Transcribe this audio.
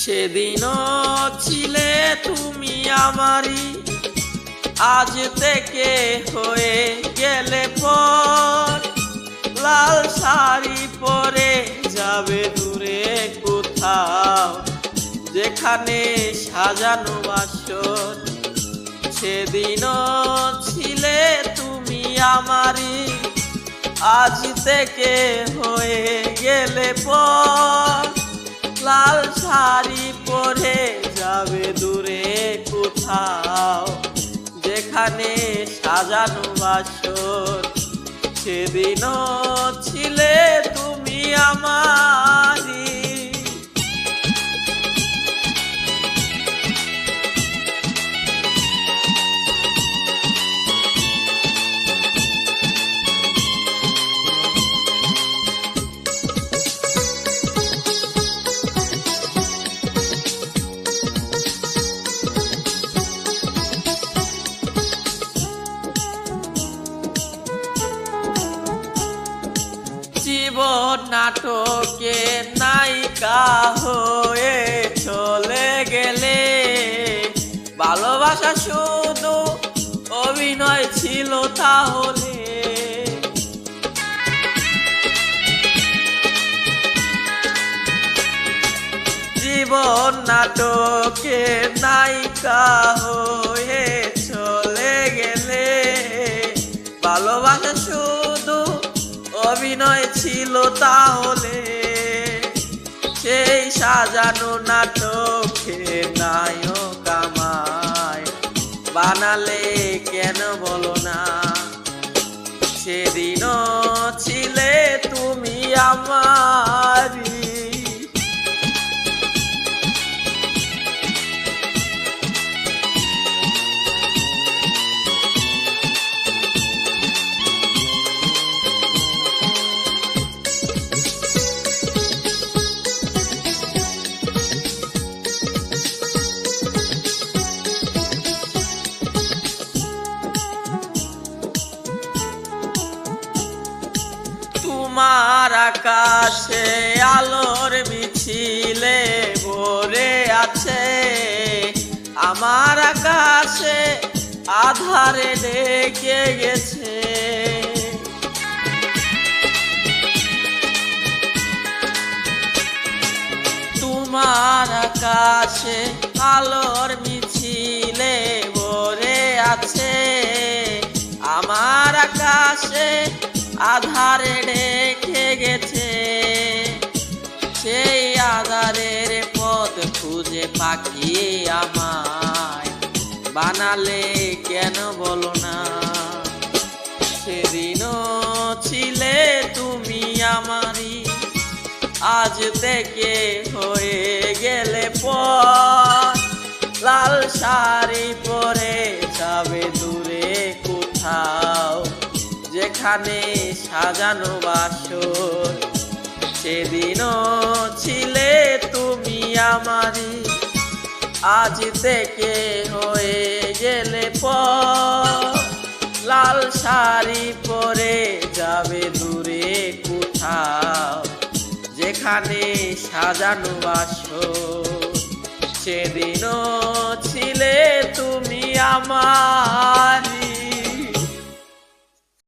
সেদিনও ছিলে তুমি আমারই আজ থেকে হয়ে গেলে পর লাল শাড়ি পরে যাবে দূরে কোথাও। যেখানে সাজানো বাসর। সেদিনও ছিলে তুমি আমারই আজ থেকে হয়ে গেলে পর লাল শাড়ি পরে যাবে দূরে কোথাও। যেখানে সাজানো বাসর। সেদিনও ছিলে তুমি আমারই নাটকে নায়িকা হয়ে চলে গেলে। ভালোবাসা শুধু অভিনয় ছিল তাহলে। জীবন নাটকে নায়িকা হয়ে ছিল তাহলে? সেই সাজানো নাটকে নায়ক আমায় বানালে আধারে ডেকে গেছে। তোমার আকাশে আলোর মিছিলে ভরে আছে। আমার আকাশে আধারে রেখে গেছে। সেই আধারের পথ খুঁজে পাখি আমায় বানালে কেন বলো না? সেদিনও ছিলে তুমি আমারই, আজ থেকে হয়ে গেলে পর। লাল শাড়ি পরে যাবে দূরে কোথাও, যেখানে সাজানো বাসর। সেদিনও ছিলে তুমি আমারই আজ থেকে হয়ে গেলে পর লাল শাড়ি পরে যাবে দূরে কোথাও। যেখানে সাজানো বাসর সেদিনও ছিলে তুমি আমারই